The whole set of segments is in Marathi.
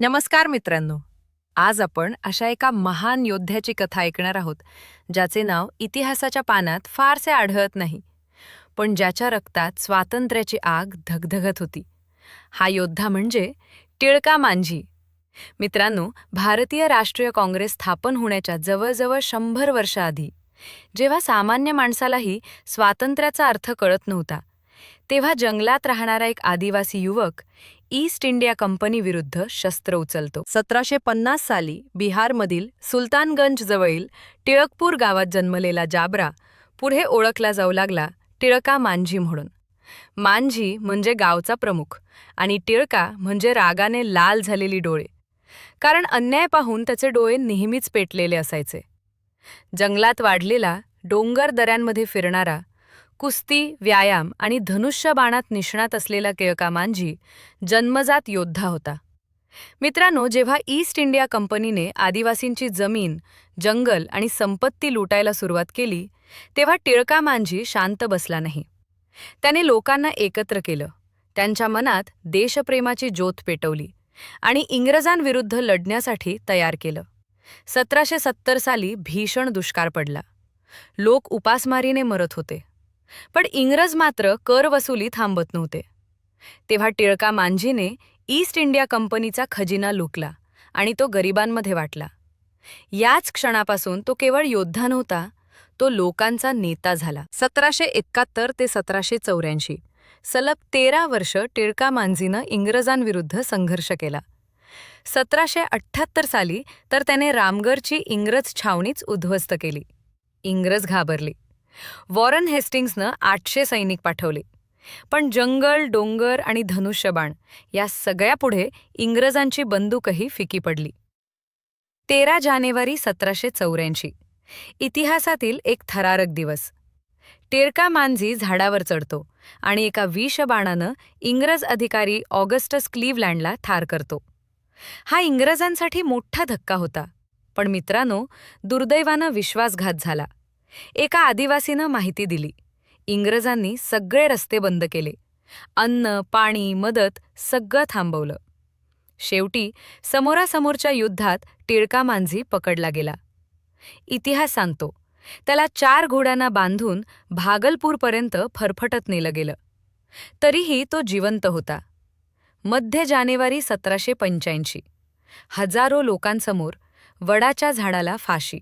नमस्कार मित्रांनो. आज आपण अशा एका महान योद्ध्याची कथा ऐकणार आहोत ज्याचे नाव इतिहासाच्या पानात फारसे आढळत नाही पण ज्याच्या रक्तात स्वातंत्र्याची आग धगधगत होती. हा योद्धा म्हणजे टिळका मांझी. मित्रांनो भारतीय राष्ट्रीय काँग्रेस स्थापन होण्याच्या जवळजवळ शंभर वर्षाआधी जेव्हा सामान्य माणसालाही स्वातंत्र्याचा अर्थ कळत नव्हता तेव्हा जंगलात राहणारा एक आदिवासी युवक ईस्ट इंडिया कंपनीविरुद्ध शस्त्र उचलतो. सतराशे पन्नास साली बिहारमधील सुलतानगंज जवळील टिळकपूर गावात जन्मलेला जाबरा पुढे ओळखला जाऊ लागला टिळका मांझी म्हणून. मांझी म्हणजे गावचा प्रमुख आणि टिळका म्हणजे रागाने लाल झालेली डोळे. कारण अन्याय पाहून त्याचे डोळे नेहमीच पेटलेले असायचे. जंगलात वाढलेला डोंगर दऱ्यांमध्ये फिरणारा कुस्ती व्यायाम आणि धनुष्यबाणात निष्णात असलेला केळका मांझी जन्मजात योद्धा होता. मित्रांनो जेव्हा ईस्ट इंडिया कंपनीने आदिवासींची जमीन जंगल आणि संपत्ती लुटायला सुरुवात केली तेव्हा टिळका मांझी शांत बसला नाही. त्याने लोकांना एकत्र केलं. त्यांच्या मनात देशप्रेमाची ज्योत पेटवली आणि इंग्रजांविरुद्ध लढण्यासाठी तयार केलं. सतराशे सत्तर साली भीषण दुष्काळ पडला. लोक उपासमारीने मरत होते. पण इंग्रज मात्र कर वसुली थांबत नव्हते. तेव्हा टिळका मांझीने ईस्ट इंडिया कंपनीचा खजिना लुकला आणि तो गरिबांमध्ये वाटला. याच क्षणापासून तो केवळ योद्धा नव्हता तो लोकांचा नेता झाला. सतराशे एकाहत्तर ते सतराशे चौऱ्याऐंशी सलग तेरा वर्ष टिळका मांझीनं इंग्रजांविरुद्ध संघर्ष केला. सतराशे अठ्ठ्याहत्तर साली तर त्याने रामगरची इंग्रज छावणीच उद्ध्वस्त केली. इंग्रज घाबरली. वॉरन हेस्टिंग्सनं आठशे सैनिक पाठवले. पण जंगल डोंगर आणि धनुष्यबाण या सगळ्यापुढे इंग्रजांची बंदूकही फिकी पडली. तेरा जानेवारी सतराशे चौऱ्याऐंशी. इतिहासातील एक थरारक दिवस. टेरका मांझी झाडावर चढतो आणि एका विषबाणानं इंग्रज अधिकारी ऑगस्टस क्लीव्हलँडला ठार करतो. हा इंग्रजांसाठी मोठा धक्का होता पण मित्रांनो दुर्दैवानं विश्वासघात झाला. एका आदिवासीनं माहिती दिली. इंग्रजांनी सगळे रस्ते बंद केले. अन्न पाणी मदत सगळं थांबवलं. शेवटी समोरासमोरच्या युद्धात टिळका मांझी पकडला गेला. इतिहास सांगतो त्याला चार घोड्यांना बांधून भागलपूरपर्यंत फरफटत नेलं गेलं. तरीही तो जिवंत होता. मध्य जानेवारी सतराशे पंच्याऐंशी हजारो लोकांसमोर वडाच्या झाडाला फाशी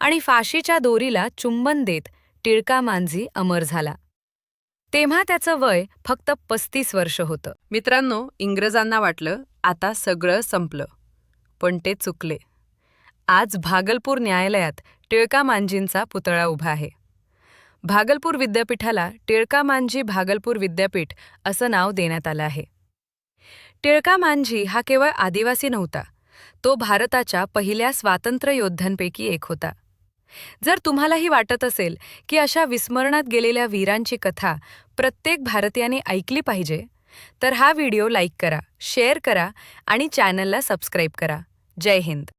आणि फाशीच्या दोरीला चुंबन देत टिळका मांझी अमर झाला. तेव्हा त्याचं वय फक्त पस्तीस वर्ष होतं. मित्रांनो इंग्रजांना वाटलं आता सगळं संपलं पण ते चुकले. आज भागलपूर न्यायालयात टिळका मांझींचा पुतळा उभा आहे. भागलपूर विद्यापीठाला टिळका मांझी भागलपूर विद्यापीठ असं नाव देण्यात आलं आहे. टिळका मांझी हा केवळ आदिवासी नव्हता तो भारताच्या पहिल्या स्वातंत्र्य योद्ध्यांपैकी एक होता. जर तुम्हालाही वाटत असेल की अशा विस्मरणात गेलेल्या वीरांची कथा प्रत्येक भारतीयाने ऐकली पाहिजे तर हा व्हिडिओ लाईक करा शेअर करा आणि चॅनलला सबस्क्राईब करा. जय हिंद.